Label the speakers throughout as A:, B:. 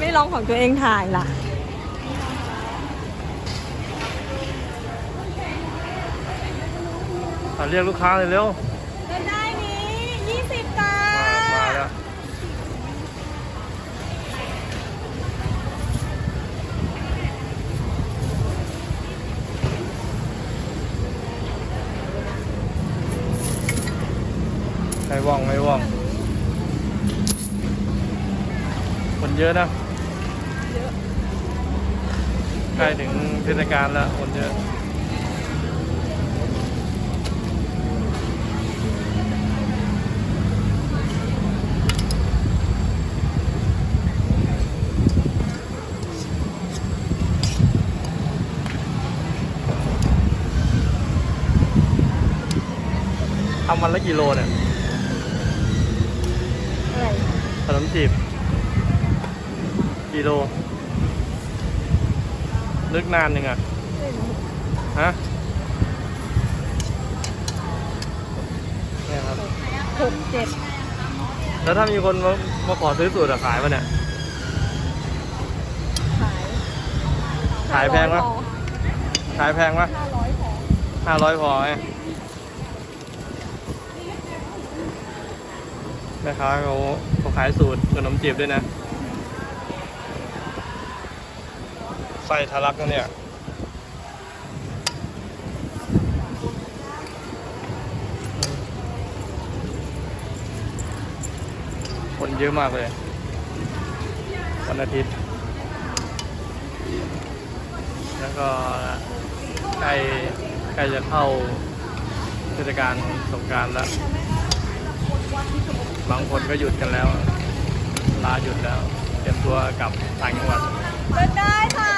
A: ไม่ลองของตัวเองถ่ายล่ะ
B: อะเรียกลูกค้าเลยเร็ว
A: เดินได้นี้ยี่สิบจ้า
B: มามาแล้วไม่ว่องไม่ว่อง คนเยอะนะ
A: เยอะ
B: ใกล้ถึงเทศกาลแล้วคนเยอะทำวันละกี่โลเนี่ย
A: อะไร
B: ขนมจีบกี่โล นึกนานหนึ่งอะฮะเนี่ยครับ
A: หกเจ็ด
B: แล้วถ้ามีคนมามาขอซื้อสูตรอะขายปะเนี่ย
A: ขาย
B: ขายแพงปะขายแพงปะ
A: ห้าร้อยพอ
B: ห้าร้อยพอไหมแม่ค้าเขาเขาขายสูตรขนมจีบด้วยนะ ไส้ทะลักนะเนี่ยคนเยอะมากเลย วันอาทิตย์ แล้วก็ใกล้ใกล้จะเข้าเทศกาลสงการแล้ว บางคนก็หยุดกันแล้ว ลาหยุดแล้ว เตรียมตัวกลับต่างจังหวัด
A: เดินได้ค่ะ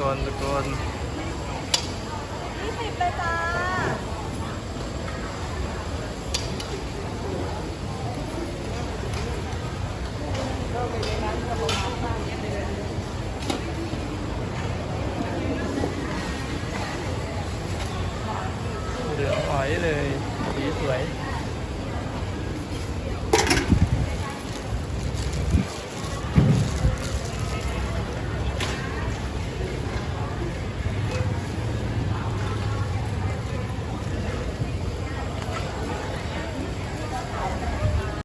A: ปะ
B: ตะโกนตะโกนตะโกน
A: ยี่สิบเลยจ้า
B: เหลืองอ๋อยเลยสีสวย